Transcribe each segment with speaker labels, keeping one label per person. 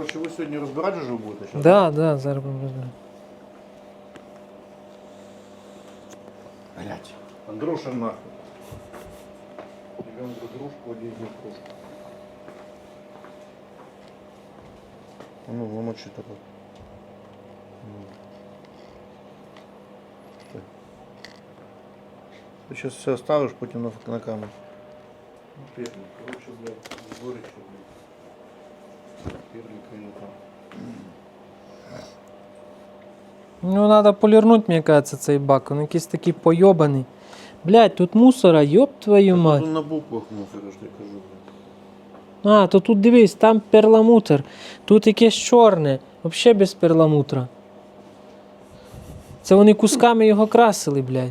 Speaker 1: Коротше, ви сьогодні розбирати вже будете? щас?
Speaker 2: Да, да, зараз будемо розбирати.
Speaker 1: Блять. Андруша нахуй. Берем друг дружку, один кружку. А Ну, намочи такой. Ты сейчас все оставишь, потом на, на камеру. Ну. Короче, блядь, сборище, блядь. Перлика или там.
Speaker 2: Ну, треба полірнути, мені кажеться, цей бак. Він якийсь такий пойобаний. Блять, тут мусора, йоп твою мать.
Speaker 1: Ну, на буквах мусора, что я кажу.
Speaker 2: А, то тут дивись, там перламутр. Тут якесь чорне. Взагалі без перламутра. Це вони кусками його красили, блядь.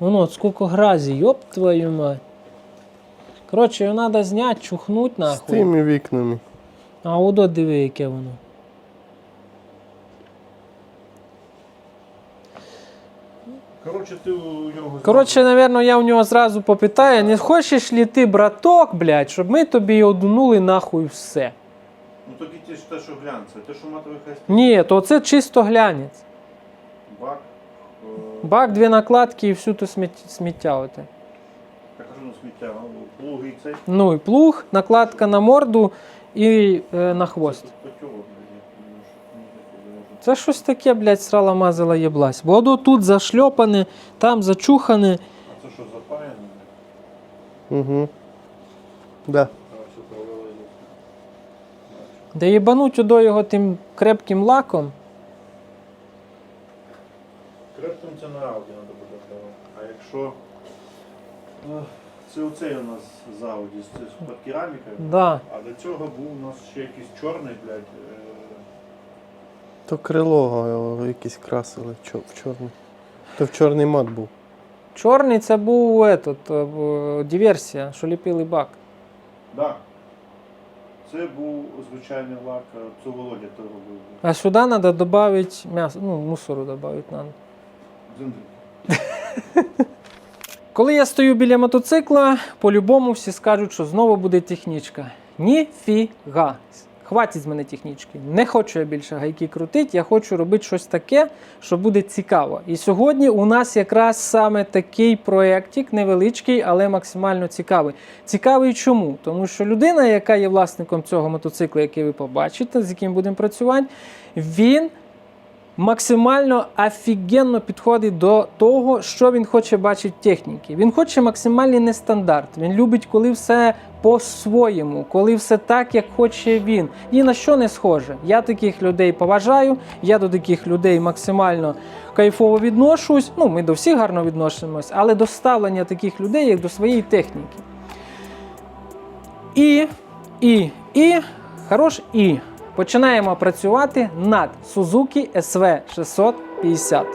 Speaker 2: Воно, от скільки гразі, йоп твою мать. Коротше, його треба зняти, чухнуть
Speaker 3: З
Speaker 2: нахуй.
Speaker 3: тими вікнами.
Speaker 2: А одо диви, яке воно.
Speaker 1: Короче, ти у нього...
Speaker 2: Коротше, напевно, я у нього зразу попитаю, не хочеш ли ти, браток, блядь, щоб ми тобі одунули нахуй все.
Speaker 1: Ну тоді ті ж те, що глянце. Те, що матовий хрест.
Speaker 2: Ні, то це чисто глянець.
Speaker 1: Бак. е,
Speaker 2: Бак, дві накладки і всю ту сміття, сміття оте.
Speaker 1: Я кажу, ну сміття, а, плуги і цей.
Speaker 2: Ну і плуг, накладка на морду і е, на хвост. Це щось таке, блядь, срала мазала єблась. Бо воно тут зашльопане, там зачухане.
Speaker 1: А це що, запаяно?
Speaker 3: Угу. Да.
Speaker 1: А, все провели.
Speaker 2: Їбануть удо його тим крепким лаком.
Speaker 1: Крептом це на ауді треба буде. А якщо... е, Це оцей у нас з це з під керамікою.
Speaker 2: Да.
Speaker 1: А до цього був у нас ще якийсь чорний, блядь. е,
Speaker 3: То крило якісь красили чо- в чорний. То в чорний мат був.
Speaker 2: Чорний це був этот, е, диверсія, що ліпили бак.
Speaker 1: Да. Це був звичайний лак, е, це Володя то робив.
Speaker 2: А сюди треба додати м'ясо, ну, мусору додати треба.
Speaker 1: Дзиндрик.
Speaker 2: Коли я стою біля мотоцикла, по-любому всі скажуть, що знову буде технічка. Ніфіга. Хватить з мене технічки. Не хочу я більше гайки крутити, я хочу робити щось таке, що буде цікаво. І сьогодні у нас якраз саме такий проєктик, невеличкий, але максимально цікавий. Цікавий чому? Тому що людина, яка є власником цього мотоцикла, який ви побачите, з яким будемо працювати, він максимально офігенно підходить до того, що він хоче бачити в техніці. Він хоче максимальний нестандарт. Він любить, коли все по-своєму, коли все так, як хоче він. Ні на що не схоже. Я таких людей поважаю, я до таких людей максимально кайфово відношусь. Ну, ми до всіх гарно відносимось, але до ставлення таких людей як до своєї техніки. І, і, і, хорош і. Починаємо працювати над Suzuki SV 650.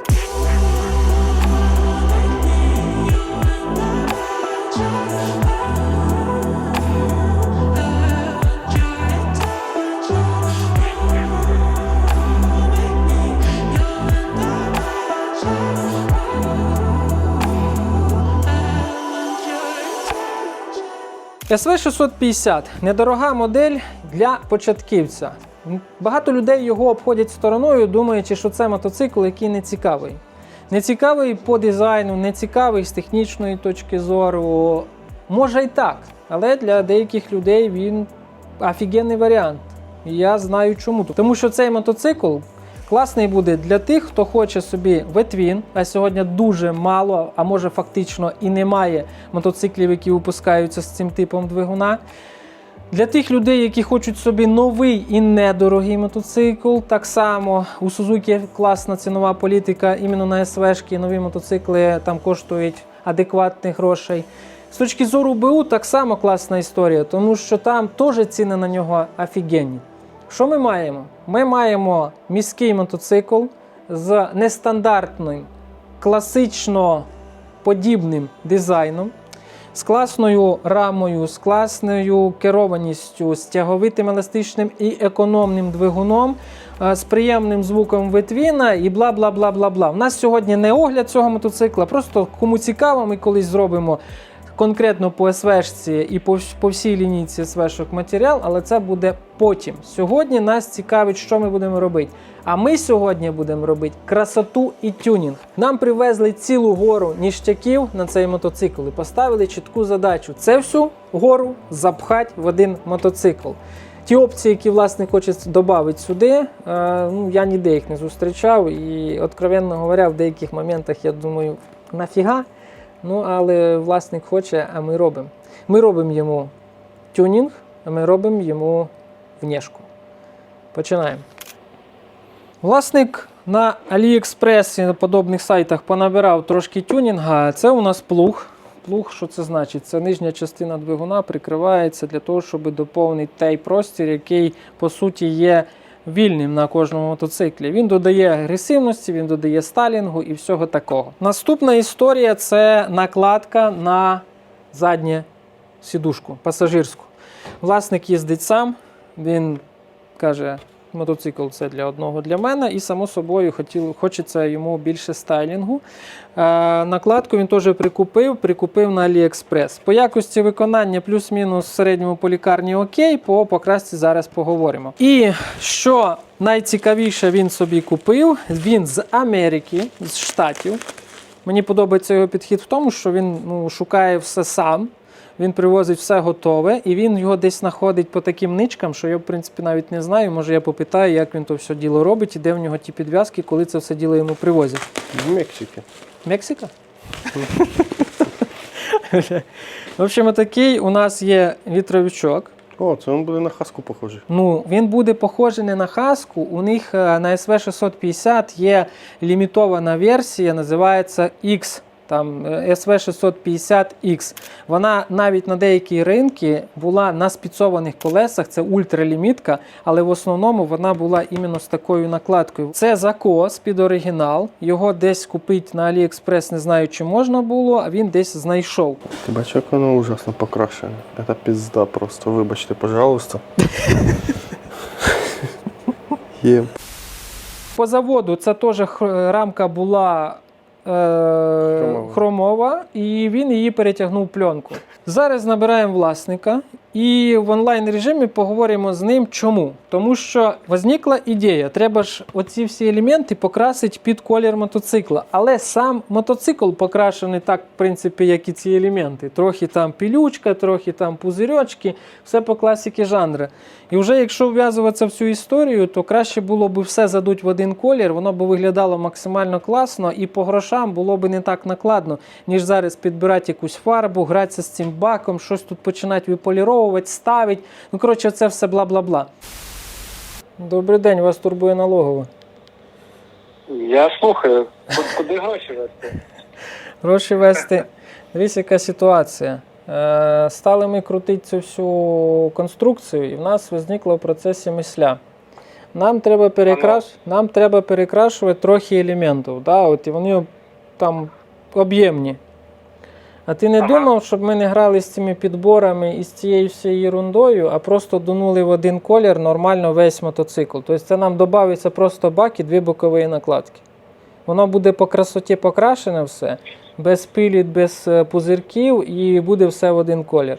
Speaker 2: SV 650 недорога модель для початківця. Багато людей його обходять стороною, думаючи, що це мотоцикл, який не цікавий. Не цікавий по дизайну, не цікавий з технічної точки зору. Може і так, але для деяких людей він офігенний варіант. І я знаю чому. Тому що цей мотоцикл класний буде для тих, хто хоче собі ветвін, а сьогодні дуже мало, а може фактично і немає мотоциклів, які випускаються з цим типом двигуна. Для тих людей, які хочуть собі новий і недорогий мотоцикл, так само у Suzuki класна цінова політика, іменно на СВшки нові мотоцикли там коштують адекватних грошей. З точки зору БУ, так само класна історія, тому що там теж ціни на нього офігенні. Що ми маємо? Ми маємо міський мотоцикл з нестандартним, класично подібним дизайном з класною рамою, з класною керованістю, з тяговитим еластичним і економним двигуном, е, з приємним звуком витвіна і бла бла бла бла бла. У нас сьогодні не огляд цього мотоцикла, просто кому цікаво, ми колись зробимо конкретно по СВшці і по, по всій лінійці СВшок матеріал, але це буде потім. Сьогодні нас цікавить, що ми будемо робити. А ми сьогодні будемо робити красоту і тюнінг. Нам привезли цілу гору ніштяків на цей мотоцикл і поставили чітку задачу: це всю гору запхати в один мотоцикл. Ті опції, які власник хоче додати сюди, е, ну я ніде їх не зустрічав. І, откровенно говоря, в деяких моментах я думаю, нафіга. Ну, але власник хоче, а ми робимо. Ми робимо йому тюнінг, а ми робимо йому внешку. Починаємо. Власник на AliExpress і на подобних сайтах понабирав трошки тюнінга. Це у нас плуг. Плуг, що це значить? Це нижня частина двигуна прикривається для того, щоб доповнити той простір, який по суті є вільним на кожному мотоциклі. Він додає агресивності, він додає сталінгу і всього такого. Наступна історія це накладка на заднє сідушку пасажирську. Власник їздить сам, він каже. Мотоцикл це для одного для мене, і само собою хотів, хочеться йому більше стайлінгу. Е, накладку він теж прикупив, прикупив на AliExpress. По якості виконання плюс-мінус в середньому по лікарні окей, по покрасці зараз поговоримо. І що найцікавіше він собі купив, він з Америки, з Штатів. Мені подобається його підхід в тому, що він ну, шукає все сам. Він привозить все готове, і він його десь знаходить по таким ничкам, що я, в принципі, навіть не знаю. Може, я попитаю, як він то все діло робить, і де в нього ті підв'язки, коли це все діло йому привозять.
Speaker 3: В Мексиці.
Speaker 2: Мексика? В общем, такий у нас є вітровичок.
Speaker 3: О, це він буде на хаску похожий.
Speaker 2: Ну, він буде похожий не на хаску. У них е, на SV650 є лімітована версія, називається X. Там е, SV650X. Вона навіть на деякі ринки була на спіцованих колесах, це ультралімітка, але в основному вона була іменно з такою накладкою. Це закос під оригінал. Його десь купити на AliExpress не знаю, чи можна було, а він десь знайшов.
Speaker 3: Ти бачиш, як воно ужасно покрашене. Це пізда просто. Вибачте, пожалуйста. Є.
Speaker 2: По заводу це теж рамка була
Speaker 3: Хромова.
Speaker 2: хромова, і він її перетягнув пленку. Зараз набираємо власника і в онлайн режимі поговоримо з ним. Чому? Тому що возникла ідея. Треба ж оці всі елементи покрасити під колір мотоцикла. Але сам мотоцикл покрашений так, в принципі, як і ці елементи. Трохи там пілючка, трохи там пузирьочки, все по класіки жанру. І вже якщо вв'язуватися в цю історію, то краще було б все задуть в один колір, воно б виглядало максимально класно, і по грошам було б не так накладно, ніж зараз підбирати якусь фарбу, гратися з цим баком, щось тут починати виполіровувати, ставити. Ну, коротше, це все бла-бла-бла. Добрий день, вас турбує налогова.
Speaker 4: Я слухаю, куди гроші вести?
Speaker 2: Гроші вести. Дивіться, яка ситуація. Е, стали ми крутити цю всю конструкцію, і в нас виникла в процесі мисля. Нам треба, перекраш... Нам треба перекрашувати трохи елементів. Да? От, і вони там об'ємні. А ти не
Speaker 4: Ага.
Speaker 2: думав, щоб ми не грали з цими підборами і з цією всією ерундою, а просто дунули в один колір нормально весь мотоцикл. Тобто це нам додається просто бак і дві бокові накладки. Воно буде по красоті покрашене все, без пиліт, без е, пузирків, і буде все в один колір.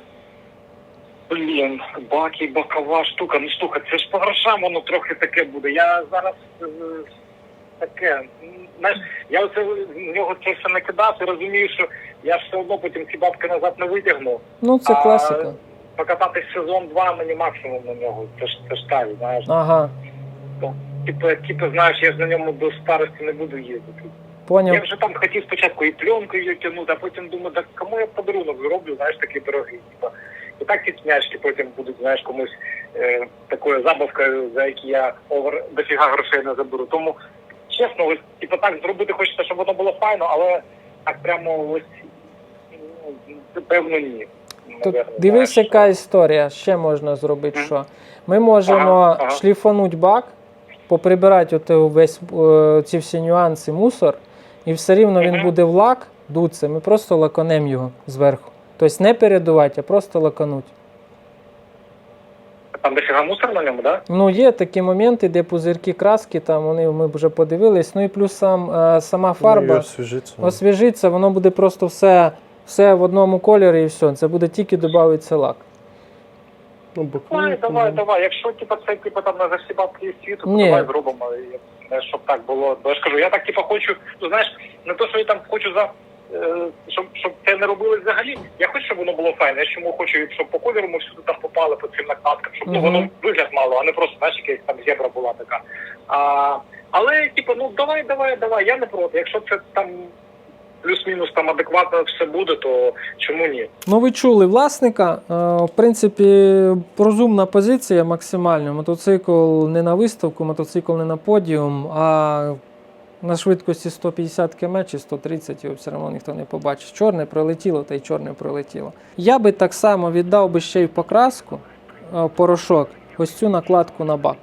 Speaker 4: Блін, баки, бокова штука. Ну слухай, це ж по грошам воно трохи таке буде. Я зараз е, таке. Знаєш, я оце в нього це все накидав і розумію, що я ж все одно потім ці бабки назад не витягну.
Speaker 2: Ну, це
Speaker 4: А,
Speaker 2: класика.
Speaker 4: Покататись сезон два мені максимум на нього. Це ж це ж так, знаєш.
Speaker 2: Ага,
Speaker 4: Типу, типу, знаєш, я ж на ньому до старості не буду їздити.
Speaker 2: поняв.
Speaker 4: Я вже там хотів спочатку і пленкою тягнути, а потім думаю, так кому я подарунок зроблю, знаєш, такий дорогий. Типа. І так ці снячки потім будуть, знаєш, комусь е, такою забавкою, за які я овер дофіга грошей не заберу. Тому чесно, ось типу так зробити хочеться, щоб воно було файно, але так прямо ось ну, певно ні.
Speaker 2: Тут дивись, яка історія. Ще можна зробити що. Ми можемо
Speaker 4: Ага, ага.
Speaker 2: шліфануть бак, поприбирати от весь е, ці всі нюанси, мусор, і все рівно він буде в лак, дуться. Ми просто лаканемо його зверху. Тобто не передувати, а просто лакануть.
Speaker 4: Там дофіга мусор на ньому, так? Да?
Speaker 2: Ну, є такі моменти, де пузирки краски, там вони ми вже подивились. Ну і плюс сам, е, сама фарба.
Speaker 3: Ну, освіжиться.
Speaker 2: освіжиться, воно буде просто все все в одному кольорі і все. Це буде тільки додаватися лак.
Speaker 3: Ну,
Speaker 4: Давай, давай,
Speaker 3: ну,
Speaker 4: давай. Якщо типа це типа там на засібатки світу, то
Speaker 2: Ні.
Speaker 4: давай зробимо. і, е, Щоб так було. Бо я ж кажу, я так типа хочу, ну знаєш, не то, що я там хочу за. е, Щоб, щоб це не робили взагалі. Я хочу, щоб воно було файне. Я чому хочу, щоб по кольору ми всюди там попали по цим накладкам, щоб ну
Speaker 2: Мгм.
Speaker 4: воно вигляд мало, а не просто знаєш, якась там зебра була така. А, але, типу, ну давай, давай, давай, я не проти. Якщо це там плюс-мінус там адекватно все буде, то чому ні?
Speaker 2: Ну, ви чули власника. Е, В принципі, розумна позиція максимальна. Мотоцикл не на виставку, мотоцикл не на подіум, а на швидкості 150 км чи 130 його все одно ніхто не побачить. Чорне пролетіло, та й чорне пролетіло. Я би так само віддав би ще й покраску, е, порошок, ось цю накладку на бак.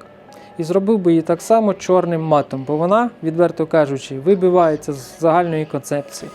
Speaker 2: І зробив би її так само чорним матом, бо вона, відверто кажучи, вибивається з загальної концепції.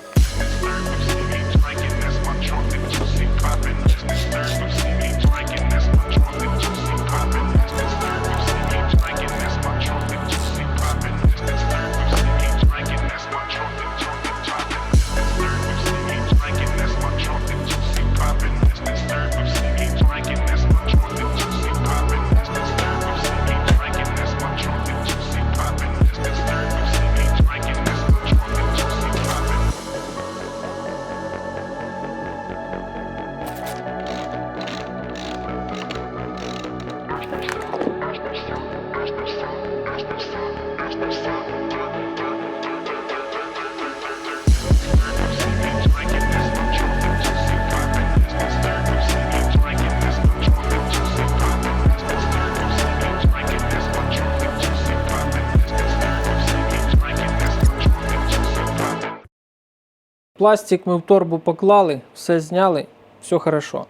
Speaker 2: Пластик ми в торбу поклали, все зняли, все хорошо.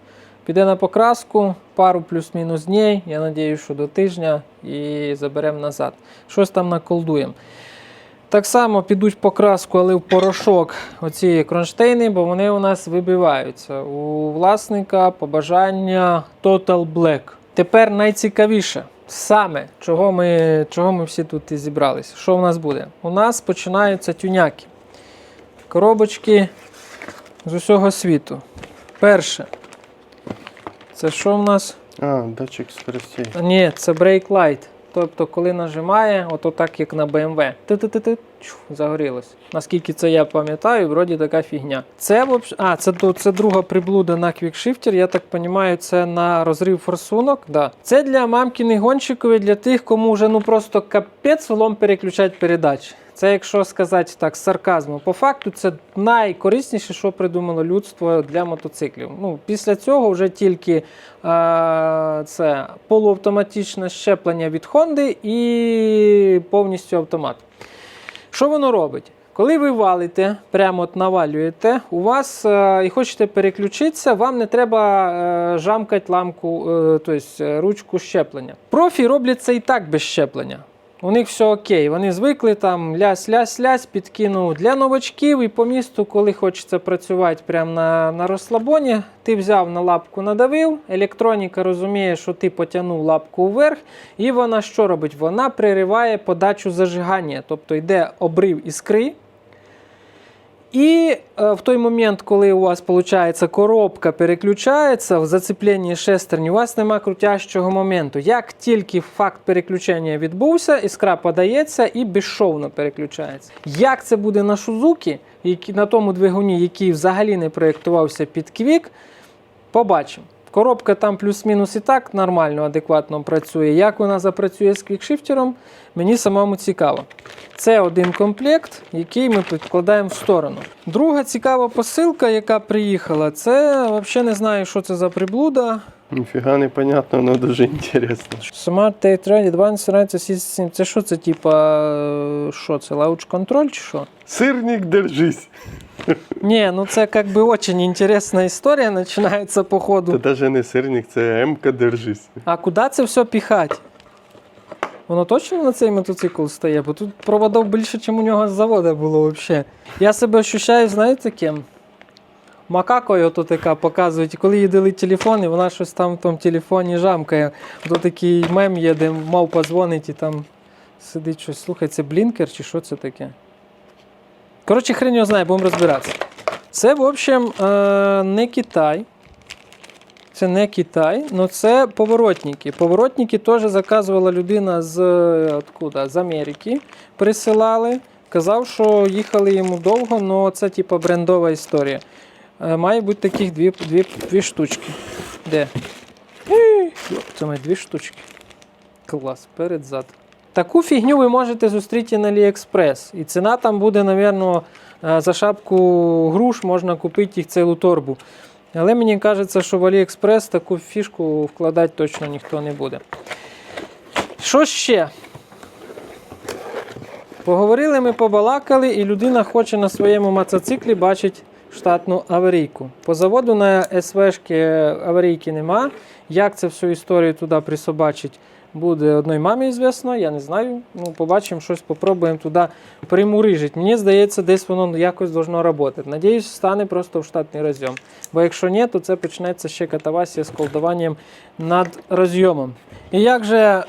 Speaker 2: Піде на покраску, пару плюс-мінус днів, я сподіваюся, що до тижня і заберемо назад. Щось там наколдуємо. Так само підуть покраску, але в порошок оці кронштейни, бо вони у нас вибиваються. У власника побажання Total Black. Тепер найцікавіше, саме чого ми, чого ми всі тут і зібралися. Що у нас буде? У нас починаються тюняки коробочки з усього світу. Перше. Це що в нас?
Speaker 3: А, датчик скоростей.
Speaker 2: Ні, це брейк лайт. Тобто, коли нажимає, ото так як на BMW. Ти-ти-ти-ти, чух, загорілось. Наскільки це я пам'ятаю, вроді така фігня. Це а, це, це друга приблуда на квікшифтер. Я так розумію, це на розрив форсунок. Да. Це для мамкіних гонщиків, для тих, кому вже ну просто капець влом переключати передачі. Це, якщо сказати так, з сарказмом. По факту, це найкорисніше, що придумало людство для мотоциклів. Ну, після цього вже тільки е, це полуавтоматичне щеплення від Honda і повністю автомат. Що воно робить? Коли ви валите, прямо от навалюєте, у вас е, і хочете переключитися, вам не треба е, жамкати ламку, е, тобто ручку щеплення. Профі роблять це і так без щеплення. У них все окей, вони звикли там лясь-лясь-лясь, підкинув для новачків і по місту, коли хочеться працювати прямо на, на розслабоні, ти взяв на лапку, надавив, електроніка розуміє, що ти потягнув лапку вверх, і вона що робить? Вона пририває подачу зажигання, тобто йде обрив іскри. І е, в той момент, коли у вас виходить, коробка переключається в зацепленні шестерні, у вас нема крутящого моменту. Як тільки факт переключення відбувся, іскра подається і безшовно переключається. Як це буде на Шузукі, на тому двигуні, який взагалі не проєктувався під квік, побачимо. Коробка там плюс-мінус і так нормально, адекватно працює. Як вона запрацює з квікшифтером, мені самому цікаво. Це один комплект, який ми підкладаємо в сторону. Друга цікава посилка, яка приїхала, це взагалі не знаю, що це за приблуда.
Speaker 3: Ніфіга не понятно, але дуже інтересно.
Speaker 2: Smart Trend Advanced Ride Assist. Це що це, типа, е, що це, лаунч контроль чи що?
Speaker 3: Сирник, держись.
Speaker 2: Ні, ну це як би дуже інтересна історія починається по ходу.
Speaker 3: Це навіть не сирник, це М-ка держись.
Speaker 2: А куди це все піхать? Воно точно на цей мотоцикл стає, бо тут проводов більше, ніж у нього з заводу було взагалі. Я себе ощущаю, знаєте ким? Макакою ото така показують, коли їй дали телефон, і вона щось там в тому телефоні жамкає. Ото такий мем є, де мавпа дзвонить і там сидить щось. Слухай, це блінкер чи що це таке? Коротше, хрень його знає, будемо розбиратися. Це, в общем, е, не Китай. Це не Китай, але це поворотники. Поворотники теж заказувала людина з, е, откуда? з Америки. Присилали. Казав, що їхали йому довго, але це типу брендова історія. Е, Має бути таких дві, дві, дві штучки. Де? Це має дві штучки. Клас, перед зад. Таку фігню ви можете зустріти на AliExpress. І ціна там буде, напевно, е, за шапку груш можна купити їх цілу торбу. Але мені кажеться, що в AliExpress таку фішку вкладати точно ніхто не буде. Що ще? Поговорили ми, побалакали, і людина хоче на своєму мотоциклі бачити штатну аварійку. По заводу на СВшки аварійки нема. Як це всю історію туди присобачить, буде одній мамі звісно, я не знаю. Ну, побачимо щось, попробуємо туди примурижити. Мені здається, десь воно якось должно працювати. Надіюсь, стане просто в штатний розйом. Бо якщо ні, то це почнеться ще катавасія з колдуванням над розйомом. І як же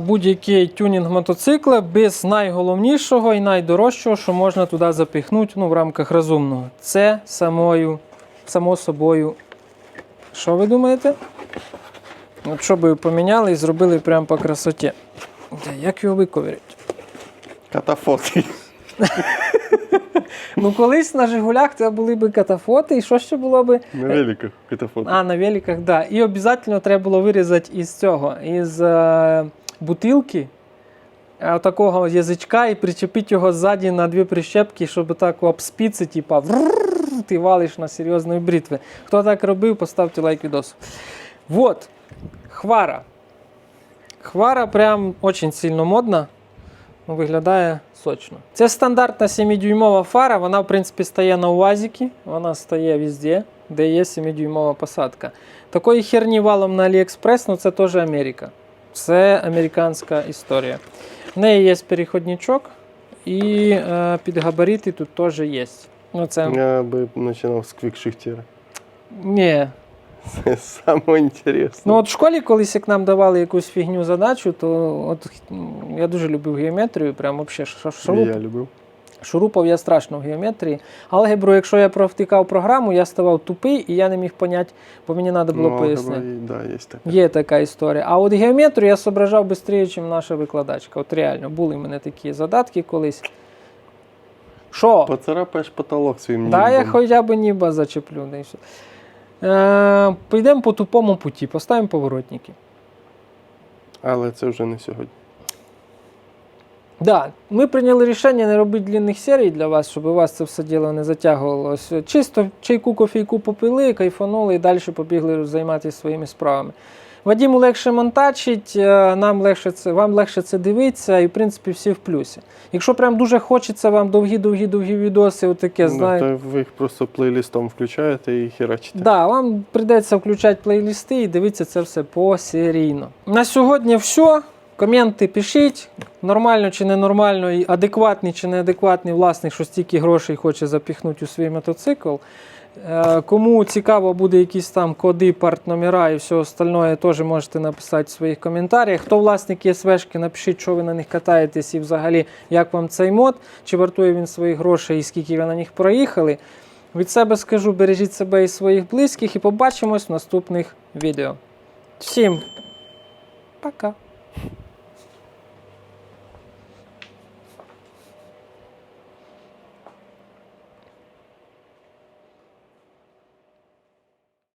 Speaker 2: будь-який тюнінг мотоцикла без найголовнішого і найдорожчого, що можна туди запихнути ну, в рамках розумного. Це самою, само собою. Що ви думаєте? От що би поміняли і зробили прямо по красоті. Як його виковірять?
Speaker 3: Катафоти.
Speaker 2: Ну, колись на Жигулях це були б катафоти, і що ще було би?
Speaker 3: На великах катафоти.
Speaker 2: А, на великах, да. І обов'язково треба було вирізати із цього, із е, бутилки, е, такого язичка і причепити його ззаді на дві прищепки, щоб так об спіці, типа, ти валиш на серйозної бритви. Хто так робив, поставте лайк відосу. Вот, хвара. Хвара прям очень сильно модна. Виглядає сочно. Це стандартна 7-дюймова фара, вона, в принципі, стає на УАЗіки, вона стає везде, де є 7-дюймова посадка. Такої херні валом на AliExpress, ну це теж Америка. Це американська історія. В неї є переходничок і е, під габарити тут теж є. Ну, це...
Speaker 3: Я би починав з квікшифтера.
Speaker 2: Ні.
Speaker 3: Це саме інтересне.
Speaker 2: Ну, от в школі, колись як нам давали якусь фігню задачу, то от, я дуже любив геометрію, прям взагалі шуруп,
Speaker 3: я любив.
Speaker 2: Шурупав я страшно в геометрії. Алгебру, якщо я провтикав програму, я ставав тупий і я не міг поняти, бо мені треба було
Speaker 3: Ну,
Speaker 2: пояснити.
Speaker 3: Да, є таке.
Speaker 2: Є така історія. А от геометрію я зображав швидше, ніж наша викладачка. От реально, були в мене такі задатки колись. Що?
Speaker 3: Поцарапаєш потолок своїм
Speaker 2: Да, я хоча б ніба зачеплю. Е, по тупому путі, поставимо поворотники.
Speaker 3: Але це вже не сьогодні.
Speaker 2: Да, ми прийняли рішення не робити длінних серій для вас, щоб у вас це все діло не затягувалося. Чисто чайку, кофійку попили, кайфанули і далі побігли займатися своїми справами. Вадіму легше монтачить, е, нам легше це, вам легше це дивитися, і в принципі всі в плюсі. Якщо прям дуже хочеться вам довгі-довгі-довгі відоси, отаке,
Speaker 3: Ну,
Speaker 2: знаєте.
Speaker 3: то ви їх просто плейлистом включаєте і херачите.
Speaker 2: Да, вам прийдеться включати плейлисти і дивитися це все посерійно. На сьогодні все. Коменти пишіть, нормально чи ненормально, і адекватний чи неадекватний власник, що стільки грошей хоче запіхнути у свій мотоцикл. Е, Кому цікаво буде якісь там коди, партномера і все остальне, теж можете написати в своїх коментарях. Хто власник ЄСВшки, напишіть, що ви на них катаєтесь і взагалі як вам цей мод, чи вартує він своїх грошей і скільки ви на них проїхали. Від себе скажу, бережіть себе і своїх близьких і побачимось в наступних відео. Всім пока!